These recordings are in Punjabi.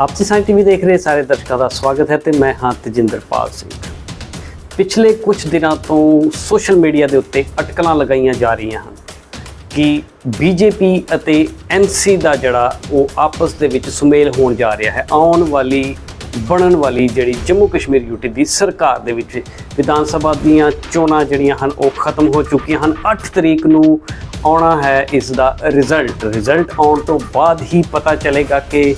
ਆਪਸੀ ਸਾਂਝ ਟੀਵੀ ਦੇਖ ਰਹੇ ਸਾਰੇ ਦਰਸ਼ਕਾਂ ਦਾ ਸਵਾਗਤ ਹੈ ਤੇ ਮੈਂ ਹਾਂ ਤਜਿੰਦਰਪਾਲ ਸਿੰਘ। ਪਿਛਲੇ ਕੁਝ ਦਿਨਾਂ ਤੋਂ ਸੋਸ਼ਲ ਮੀਡੀਆ ਦੇ ਉੱਤੇ ਅਟਕਲਾਂ ਲਗਾਈਆਂ ਜਾ ਰਹੀਆਂ ਹਨ ਕਿ ਬੀਜੇਪੀ ਅਤੇ ਐਨਸੀ ਦਾ ਜਿਹੜਾ ਉਹ ਆਪਸ ਦੇ ਵਿੱਚ ਸੁਮੇਲ ਹੋਣ ਜਾ ਰਿਹਾ ਹੈ, ਆਉਣ ਵਾਲੀ, ਬਣਨ ਵਾਲੀ ਜਿਹੜੀ ਜੰਮੂ ਕਸ਼ਮੀਰ ਯੂਟੀ ਦੀ ਸਰਕਾਰ ਦੇ ਵਿੱਚ ਵਿਧਾਨ ਸਭਾ ਦੀਆਂ ਚੋਣਾਂ ਜਿਹੜੀਆਂ ਹਨ, ਉਹ ਖਤਮ ਹੋ ਚੁੱਕੀਆਂ ਹਨ। 8 ਤਰੀਕ ਨੂੰ ਆਉਣਾ ਹੈ ਇਸ ਦਾ ਰਿਜ਼ਲਟ। ਰਿਜ਼ਲਟ ਆਉਣ ਤੋਂ ਬਾਅਦ ਹੀ ਪਤਾ ਚੱਲੇਗਾ ਕਿ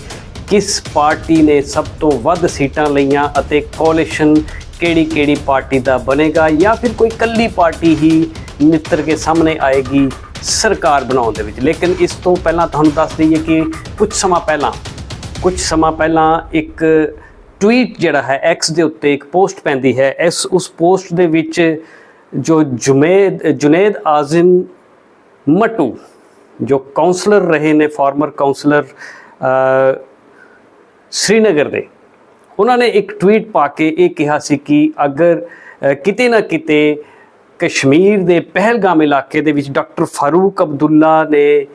ਕਿਸ ਪਾਰਟੀ ਨੇ ਸਭ ਤੋਂ ਵੱਧ ਸੀਟਾਂ ਲਈਆਂ ਅਤੇ ਕੋalition ਕਿਹੜੀ ਕਿਹੜੀ ਪਾਰਟੀ ਦਾ ਬਣੇਗਾ ਜਾਂ ਫਿਰ ਕੋਈ ਕੱਲੀ ਪਾਰਟੀ ਹੀ ਮਿੱਤਰ ਕੇ ਸਾਹਮਣੇ ਆਏਗੀ ਸਰਕਾਰ ਬਣਾਉਣ ਦੇ ਵਿੱਚ? ਲੇਕਿਨ ਇਸ ਤੋਂ ਪਹਿਲਾਂ ਤੁਹਾਨੂੰ ਦੱਸ ਦਈਏ ਕਿ ਕੁਝ ਸਮਾਂ ਪਹਿਲਾਂ, ਕੁਝ ਸਮਾਂ ਪਹਿਲਾਂ ਇੱਕ ਟਵੀਟ ਜਿਹੜਾ ਹੈ ਐਕਸ ਦੇ ਉੱਤੇ ਇੱਕ ਪੋਸਟ ਪੈਂਦੀ ਹੈ। ਇਸ, ਉਸ ਪੋਸਟ ਦੇ ਵਿੱਚ ਜੋ ਜੁਮੇਦ, ਜੁਨੇਦ ਆਜ਼ਮ ਮਟੂ, ਜੋ ਕਾਉਂਸਲਰ ਰਹੇ ਨੇ ਫਾਰਮਰ ਕਾਉਂਸਲਰ ਸ੍ਰੀਨਗਰ ਦੇ। ਉਹਨਾਂ ਨੇ ਇੱਕ ਟਵੀਟ ਪਾ ਕੇ ਇਹ ਕਿਹਾ ਸੀ ਕਿ ਅਗਰ ਕਿਤੇ ਨਾ ਕਿਤੇ ਕਸ਼ਮੀਰ ਦੇ ਪਹਿਲਗਾਮ ਇਲਾਕੇ ਦੇ ਵਿੱਚ ਡਾਕਟਰ ਫਾਰੂਕ ਅਬਦੁੱਲਾ ਨੇ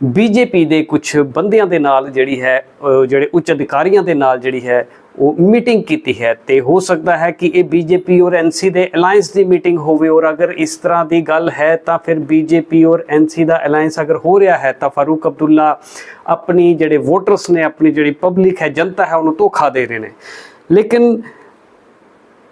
ਬੀਜੇਪੀ ਦੇ ਕੁਝ ਬੰਦਿਆਂ ਦੇ ਨਾਲ ਜਿਹੜੀ ਹੈ ਜਿਹੜੇ ਉੱਚ ਅਧਿਕਾਰੀਆਂ ਦੇ ਨਾਲ ਜਿਹੜੀ ਹੈ ਉਹ ਮੀਟਿੰਗ ਕੀਤੀ ਹੈ ਤੇ ਹੋ ਸਕਦਾ ਹੈ ਕਿ ਇਹ ਬੀਜੇਪੀ ਔਰ ਐਨਸੀ ਦੇ ਅਲਾਈਅੰਸ ਦੀ ਮੀਟਿੰਗ ਹੋਵੇ ਔਰ ਅਗਰ ਇਸ ਤਰ੍ਹਾਂ ਦੀ ਗੱਲ ਹੈ ਤਾਂ ਫਿਰ ਬੀਜੇਪੀ ਔਰ ਐਨਸੀ ਦਾ ਅਲਾਈਅੰਸ ਅਗਰ ਹੋ ਰਿਹਾ ਹੈ ਤਾਂ ਫਾਰੂਕ ਅਬਦੁੱਲਾ ਆਪਣੀ ਜਿਹੜੇ ਵੋਟਰਸ ਨੇ, ਆਪਣੀ ਜਿਹੜੀ ਪਬਲਿਕ ਹੈ, ਜਨਤਾ ਹੈ, ਉਹਨੂੰ ਧੋਖਾ ਦੇ ਰਹੇ ਨੇ। ਲੇਕਿਨ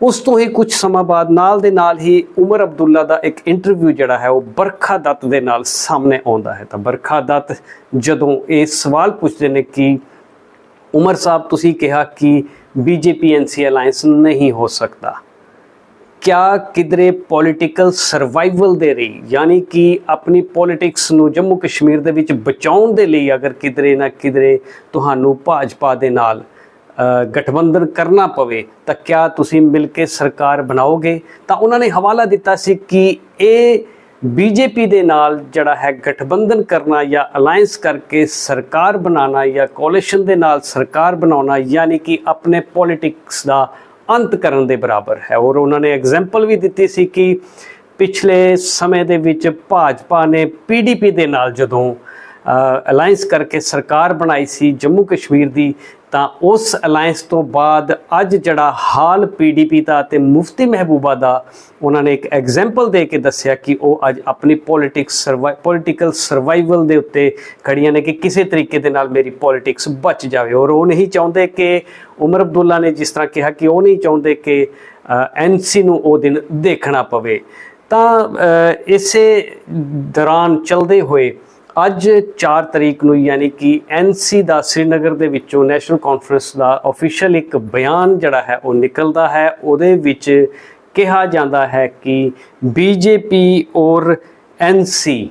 ਉਸ ਤੋਂ ਹੀ ਕੁਝ ਸਮਾਂ ਬਾਅਦ ਨਾਲ ਦੇ ਨਾਲ ਹੀ ਉਮਰ ਅਬਦੁੱਲਾ ਦਾ ਇੱਕ ਇੰਟਰਵਿਊ ਜਿਹੜਾ ਹੈ ਉਹ ਬਰਖਾ ਦੱਤ ਦੇ ਨਾਲ ਸਾਹਮਣੇ ਆਉਂਦਾ ਹੈ। ਤਾਂ ਬਰਖਾ ਦੱਤ ਜਦੋਂ ਇਹ ਸਵਾਲ ਪੁੱਛਦੇ ਨੇ ਕਿ ਉਮਰ ਸਾਹਿਬ, ਤੁਸੀਂ ਕਿਹਾ ਕਿ ਬੀਜੇਪੀ ਐਨਸੀ ਅਲਾਈਅੰਸ ਨਹੀਂ ਹੋ ਸਕਦਾ। ਕਿਆ ਕਿਧਰੇ ਪੋਲਿਟੀਕਲ ਸਰਵਾਈਵਲ ਦੇ ਲਈ ਯਾਨੀ ਕਿ ਆਪਣੀ ਪੋਲਿਟਿਕਸ ਨੂੰ ਜੰਮੂ ਕਸ਼ਮੀਰ ਦੇ ਵਿੱਚ ਬਚਾਉਣ ਦੇ ਲਈ ਅਗਰ ਕਿਧਰੇ ਨਾ ਕਿਧਰੇ ਤੁਹਾਨੂੰ ਭਾਜਪਾ ਦੇ ਨਾਲ ਗਠਬੰਧਨ ਕਰਨਾ ਪਵੇ, ਤਾਂ ਕਿਆ ਤੁਸੀਂ ਮਿਲ ਕੇ ਸਰਕਾਰ ਬਣਾਓਗੇ? ਤਾਂ ਉਹਨਾਂ ਨੇ ਹਵਾਲਾ ਦਿੱਤਾ ਸੀ ਕਿ ਇਹ ਬੀਜੇਪੀ ਦੇ ਨਾਲ ਜਿਹੜਾ ਹੈ ਗਠਬੰਧਨ ਕਰਨਾ ਜਾਂ ਅਲਾਈਅੰਸ ਕਰਕੇ ਸਰਕਾਰ ਬਣਾਉਣਾ ਜਾਂ ਕੋalition ਦੇ ਨਾਲ ਸਰਕਾਰ ਬਣਾਉਣਾ, ਯਾਨੀ ਕਿ ਆਪਣੇ ਪੋਲਿਟਿਕਸ ਦਾ ਅੰਤ ਕਰਨ ਦੇ ਬਰਾਬਰ ਹੈ। ਔਰ ਉਹਨਾਂ ਨੇ ਐਗਜ਼ਾਮਪਲ ਵੀ ਦਿੱਤੀ ਸੀ ਕਿ ਪਿਛਲੇ ਸਮੇਂ ਦੇ ਵਿੱਚ ਭਾਜਪਾ ਨੇ ਪੀਡੀਪੀ ਦੇ ਨਾਲ ਜਦੋਂ ਅਲਾਈਅੰਸ ਕਰਕੇ ਸਰਕਾਰ ਬਣਾਈ ਸੀ ਜੰਮੂ ਕਸ਼ਮੀਰ ਦੀ, ਤਾਂ ਉਸ ਅਲਾਈਅੰਸ ਤੋਂ ਬਾਅਦ ਅੱਜ ਜਿਹੜਾ ਹਾਲ ਪੀਡੀਪੀ ਦਾ ਤੇ ਮੁਫਤੀ ਮਹਿਬੂਬਾ ਦਾ, ਉਹਨਾਂ ਨੇ ਇੱਕ ਐਗਜ਼ਾਮਪਲ ਦੇ ਕੇ ਦੱਸਿਆ ਕਿ ਉਹ ਅੱਜ ਆਪਣੀ ਪੋਲਿਟਿਕਸ ਪੋਲਿਟੀਕਲ ਸਰਵਾਈਵਲ ਦੇ ਉੱਤੇ ਖੜੀਆਂ ਨੇ ਕਿ ਕਿਸੇ ਤਰੀਕੇ ਦੇ ਨਾਲ ਮੇਰੀ ਪੋਲਿਟਿਕਸ ਬਚ ਜਾਵੇ। ਔਰ ਉਹ ਨਹੀਂ ਚਾਹੁੰਦੇ ਕਿ ਉਮਰ ਅਬਦੁੱਲਾ ਨੇ ਜਿਸ ਤਰ੍ਹਾਂ ਕਿਹਾ ਕਿ ਉਹ ਨਹੀਂ ਚਾਹੁੰਦੇ ਕਿ ਐਨਸੀ ਨੂੰ ਉਹ ਦਿਨ ਦੇਖਣਾ ਪਵੇ। ਤਾਂ ਇਸੇ ਦੌਰਾਨ ਚਲਦੇ ਹੋਏ ਅੱਜ 4 ਤਰੀਕ ਨੂੰ ਯਾਨੀ ਕਿ ਐਨਸੀ ਦਾ ਸ੍ਰੀਨਗਰ ਦੇ ਵਿੱਚੋਂ ਨੈਸ਼ਨਲ ਕਾਨਫਰੰਸ ਦਾ ਅਫੀਸ਼ੀਅਲ ਇੱਕ ਬਿਆਨ ਜਿਹੜਾ ਹੈ ਉਹ ਨਿਕਲਦਾ ਹੈ। ਉਹਦੇ ਵਿੱਚ ਕਿਹਾ ਜਾਂਦਾ ਹੈ ਕਿ ਬੀਜੇਪੀ ਔਰ ਐਨਸੀ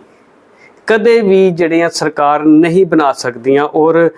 ਕਦੇ ਵੀ ਜਿਹੜੀਆਂ ਸਰਕਾਰ ਨਹੀਂ ਬਣਾ ਸਕਦੀਆਂ ਔਰ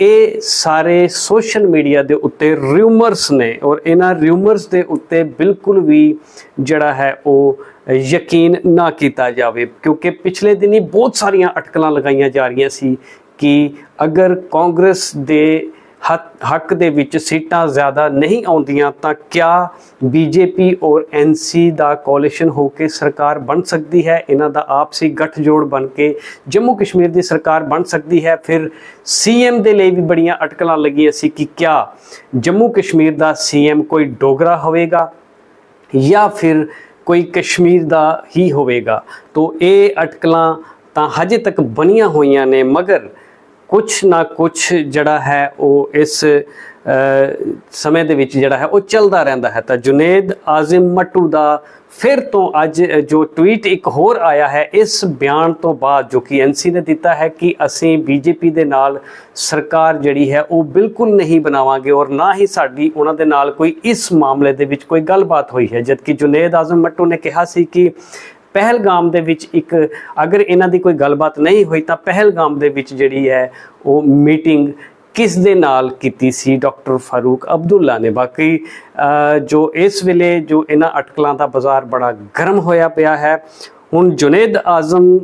ਇਹ ਸਾਰੇ ਸੋਸ਼ਲ ਮੀਡੀਆ ਦੇ ਉੱਤੇ ਰਿਊਮਰਸ ਨੇ ਔਰ ਇਹਨਾਂ ਰਿਊਮਰਸ ਦੇ ਉੱਤੇ ਬਿਲਕੁਲ ਵੀ ਜਿਹੜਾ ਹੈ ਉਹ ਯਕੀਨ ਨਾ ਕੀਤਾ ਜਾਵੇ, ਕਿਉਂਕਿ ਪਿਛਲੇ ਦਿਨੀ ਬਹੁਤ ਸਾਰੀਆਂ ਅਟਕਲਾਂ ਲਗਾਈਆਂ ਜਾ ਰਹੀਆਂ ਸੀ ਕਿ ਅਗਰ ਕਾਂਗਰਸ ਦੇ ਹੱਕ- ਦੇ ਵਿੱਚ ਸੀਟਾਂ ਜ਼ਿਆਦਾ ਨਹੀਂ ਆਉਂਦੀਆਂ ਤਾਂ ਕਿਆ ਬੀਜੇਪੀ ਔਰ ਐਨਸੀ ਦਾ ਕੋalition ਹੋ ਕੇ ਸਰਕਾਰ ਬਣ ਸਕਦੀ ਹੈ? ਇਹਨਾਂ ਦਾ ਆਪਸੀ ਗੱਠਜੋੜ ਬਣ ਕੇ ਜੰਮੂ ਕਸ਼ਮੀਰ ਦੀ ਸਰਕਾਰ ਬਣ ਸਕਦੀ ਹੈ? ਫਿਰ ਸੀਐਮ ਦੇ ਲਈ ਵੀ ਬੜੀਆਂ ਅਟਕਲਾਂ ਲੱਗੀਆਂ ਸੀ ਕਿ ਕਿਆ ਜੰਮੂ ਕਸ਼ਮੀਰ ਦਾ ਸੀਐਮ ਕੋਈ ਡੋਗਰਾ ਹੋਵੇਗਾ ਜਾਂ ਫਿਰ ਕੋਈ ਕਸ਼ਮੀਰ ਦਾ ਹੀ ਹੋਵੇਗਾ? ਤੋਂ ਇਹ ਅਟਕਲਾਂ ਤਾਂ ਹਜੇ ਤੱਕ ਬਣੀਆਂ ਹੋਈਆਂ ਨੇ, ਮਗਰ ਕੁਛ ਨਾ ਕੁਛ ਜਿਹੜਾ ਹੈ ਉਹ ਇਸ ਸਮੇਂ ਦੇ ਵਿੱਚ ਜਿਹੜਾ ਹੈ ਉਹ ਚੱਲਦਾ ਰਹਿੰਦਾ ਹੈ। ਤਾਂ ਜੁਨੇਦ ਆਜ਼ਮ ਮਟੂ ਦਾ ਫਿਰ ਤੋਂ ਅੱਜ ਜੋ ਟਵੀਟ ਇੱਕ ਹੋਰ ਆਇਆ ਹੈ, ਇਸ ਬਿਆਨ ਤੋਂ ਬਾਅਦ ਜੋ ਕਿ ਐਨਸੀ ਨੇ ਦਿੱਤਾ ਹੈ ਕਿ ਅਸੀਂ ਬੀਜੇਪੀ ਦੇ ਨਾਲ ਸਰਕਾਰ ਜਿਹੜੀ ਹੈ ਉਹ ਬਿਲਕੁਲ ਨਹੀਂ ਬਣਾਵਾਂਗੇ ਔਰ ਨਾ ਹੀ ਸਾਡੀ ਉਹਨਾਂ ਦੇ ਨਾਲ ਕੋਈ ਇਸ ਮਾਮਲੇ ਦੇ ਵਿੱਚ ਕੋਈ ਗੱਲਬਾਤ ਹੋਈ ਹੈ। ਜਦਕਿ ਜੁਨੇਦ ਆਜ਼ਮ ਮੱਟੂ ਨੇ ਕਿਹਾ ਸੀ ਕਿ ਪਹਿਲਗਾਮ ਦੇ ਵਿੱਚ ਇੱਕ, ਅਗਰ ਇਹਨਾਂ ਦੀ ਕੋਈ ਗੱਲਬਾਤ ਨਹੀਂ ਹੋਈ ਤਾਂ ਪਹਿਲਗਾਮ ਦੇ ਵਿੱਚ ਜਿਹੜੀ ਹੈ ਉਹ ਮੀਟਿੰਗ ਕਿਸ ਦੇ ਨਾਲ ਕੀਤੀ ਸੀ? ਡਾਕਟਰ ਫਾਰੂਕ ਅਬਦੁੱਲਾ ਨੇ। ਬਾਕੀ ਜੋ ਇਸ ਵੇਲੇ ਜੋ ਇਹਨਾਂ ਅਟਕਲਾਂ ਦਾ ਬਾਜ਼ਾਰ ਬੜਾ ਗਰਮ ਹੋਇਆ ਪਿਆ ਹੈ, ਹੁਣ ਜੁਨੇਦ ਆਜ਼ਮ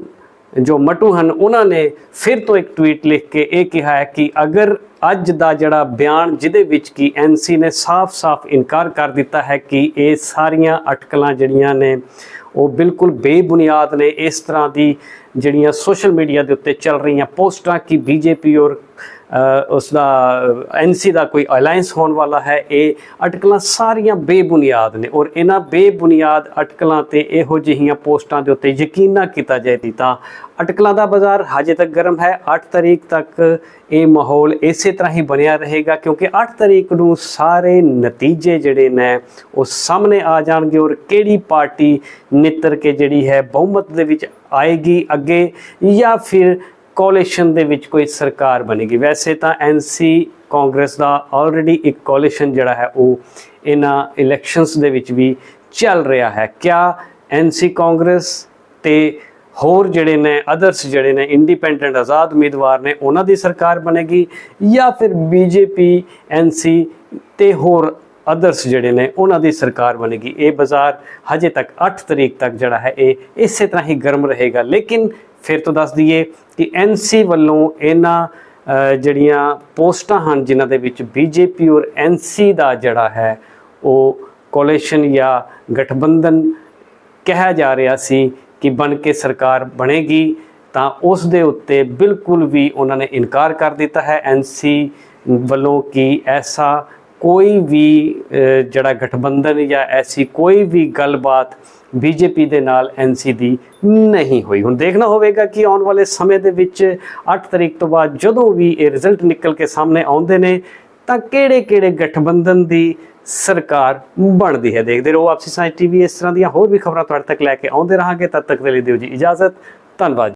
ਜੋ ਮਟੂ ਹਨ, ਉਹਨਾਂ ਨੇ ਫਿਰ ਤੋਂ ਇੱਕ ਟਵੀਟ ਲਿਖ ਕੇ ਇਹ ਕਿਹਾ ਹੈ ਕਿ ਅਗਰ ਅੱਜ ਦਾ ਜਿਹੜਾ ਬਿਆਨ ਜਿਹਦੇ ਵਿੱਚ ਕਿ ਐਨਸੀ ਨੇ ਸਾਫ਼-ਸਾਫ਼ ਇਨਕਾਰ ਕਰ ਦਿੱਤਾ ਹੈ ਕਿ ਇਹ ਸਾਰੀਆਂ ਅਟਕਲਾਂ ਜਿਹੜੀਆਂ ਨੇ ਉਹ ਬਿਲਕੁਲ ਬੇਬੁਨਿਆਦ ਨੇ ਇਸ ਤਰ੍ਹਾਂ ਦੀ ਜਿਹੜੀਆਂ ਸੋਸ਼ਲ ਮੀਡੀਆ ਦੇ ਉੱਤੇ ਚੱਲ ਰਹੀਆਂ ਪੋਸਟਾਂ ਕਿ ਬੀਜੇਪੀ ਔਰ ਉਸ ਦਾ ਐਨਸੀ ਦਾ ਕੋਈ ਅਲਾਈਅੰਸ ਹੋਣ ਵਾਲਾ ਹੈ, ਇਹ ਅਟਕਲਾਂ ਸਾਰੀਆਂ ਬੇਬੁਨਿਆਦ ਨੇ ਔਰ ਇਹਨਾਂ ਬੇਬੁਨਿਆਦ ਅਟਕਲਾਂ ਤੇ ਇਹੋ ਜਿਹੀਆਂ ਪੋਸਟਾਂ ਦੇ ਉੱਤੇ ਯਕੀਨ ਨਾ ਕੀਤਾ ਜਾਏ ਤਾਂ ਅਟਕਲਾਂ ਦਾ ਬਾਜ਼ਾਰ ਹਜੇ ਤੱਕ ਗਰਮ ਹੈ 8 ਤਰੀਕ ਤੱਕ ਇਹ ਮਾਹੌਲ ਇਸੇ ਤਰ੍ਹਾਂ ਹੀ ਬਣਿਆ ਰਹੇਗਾ ਕਿਉਂਕਿ 8 ਤਰੀਕ ਨੂੰ ਸਾਰੇ ਨਤੀਜੇ ਜਿਹੜੇ ਨੇ ਉਹ ਸਾਹਮਣੇ ਆ ਜਾਣਗੇ ਔਰ ਕਿਹੜੀ ਪਾਰਟੀ ਨਿੱਤਰ ਕੇ ਜਿਹੜੀ ਹੈ ਬਹੁਮਤ ਦੇ ਵਿੱਚ ਆਏਗੀ ਅੱਗੇ ਜਾਂ ਫਿਰ ਕੋalition ਦੇ ਵਿੱਚ ਕੋਈ ਸਰਕਾਰ ਬਣੇਗੀ। ਵੈਸੇ ਤਾਂ ਐਨਸੀ ਕਾਂਗਰਸ ਦਾ ਆਲਰੇਡੀ ਇੱਕ ਕੋalition ਜਿਹੜਾ ਹੈ, ਉਹ ਇਹਨਾਂ ਇਲੈਕਸ਼ਨਸ ਦੇ ਵਿੱਚ ਵੀ ਚੱਲ ਰਿਹਾ ਹੈ। ਕਿਆ ਐਨਸੀ ਕਾਂਗਰਸ ਤੇ ਹੋਰ ਜਿਹੜੇ ਨੇ ਅਦਰਸ ਜਿਹੜੇ ਨੇ ਇੰਡੀਪੈਂਡੈਂਟ ਆਜ਼ਾਦ ਉਮੀਦਵਾਰ ਨੇ, ਉਹਨਾਂ ਦੀ ਸਰਕਾਰ ਬਣੇਗੀ ਜਾਂ ਫਿਰ ਬੀਜੇਪੀ ਐਨਸੀ ਤੇ ਹੋਰ ਅਦਰਸ ਜਿਹੜੇ ਨੇ, ਉਹਨਾਂ ਦੀ ਸਰਕਾਰ ਬਣੇਗੀ। ਇਹ ਬਾਜ਼ਾਰ ਹਜੇ ਤੱਕ 8 ਤਰੀਕ ਤੱਕ ਜਿਹੜਾ ਹੈ, ਇਹ ਇਸੇ ਤਰ੍ਹਾਂ ਹੀ ਗਰਮ ਰਹੇਗਾ। ਲੇਕਿਨ ਫਿਰ ਤੋਂ ਦੱਸ ਦਈਏ ਕਿ ਐਨਸੀ ਵੱਲੋਂ ਇਹਨਾਂ ਜਿਹੜੀਆਂ ਪੋਸਟਾਂ ਹਨ, ਜਿਨ੍ਹਾਂ ਦੇ ਵਿੱਚ ਬੀਜੇਪੀ ਔਰ ਐਨਸੀ ਦਾ ਜਿਹੜਾ ਹੈ, ਉਹ ਕੋਲੇਸ਼ਨ ਜਾਂ ਗਠਬੰਧਨ ਕਿਹਾ ਜਾ ਰਿਹਾ ਸੀ ਕਿ ਬਣ ਕੇ ਸਰਕਾਰ ਬਣੇਗੀ, ਤਾਂ ਉਸ ਦੇ ਉੱਤੇ ਬਿਲਕੁਲ ਵੀ ਉਹਨਾਂ ਨੇ ਇਨਕਾਰ ਕਰ ਦਿੱਤਾ ਹੈ। ਐਨਸੀ ਵੱਲੋਂ ਕਿ ਐਸਾ ਕੋਈ ਵੀ ਜਿਹੜਾ ਗਠਬੰਧਨ ਜਾਂ ਐਸੀ ਕੋਈ ਵੀ ਗੱਲਬਾਤ ਬੀਜੇਪੀ ਦੇ ਨਾਲ ਐਨਸੀ ਦੀ ਨਹੀਂ ਹੋਈ। ਹੁਣ ਦੇਖਣਾ ਹੋਵੇਗਾ ਕਿ ਆਉਣ ਵਾਲੇ ਸਮੇਂ ਦੇ ਵਿੱਚ 8 ਤਰੀਕ ਤੋਂ ਬਾਅਦ ਜਦੋਂ ਵੀ ਇਹ ਰਿਜ਼ਲਟ ਨਿਕਲ ਕੇ ਸਾਹਮਣੇ ਆਉਂਦੇ ਨੇ, ਤਾਂ ਕਿਹੜੇ-ਕਿਹੜੇ ਗਠਬੰਧਨ ਦੀ ਸਰਕਾਰ ਬਣਦੀ ਹੈ? ਦੇਖਦੇ ਰਹੋ ਆਪਸੀ ਸਾਂਝ ਟੀਵੀ, ਇਸ ਤਰ੍ਹਾਂ ਦੀਆਂ ਹੋਰ ਵੀ ਖਬਰਾਂ ਤੁਹਾਡੇ ਤੱਕ ਲੈ ਕੇ ਆਉਂਦੇ ਰਹਾਂਗੇ। ਤਦ ਤੱਕ ਦੇ ਲਈ ਦਿਓ ਜੀ ਇਜਾਜ਼ਤ। ਧੰਨਵਾਦ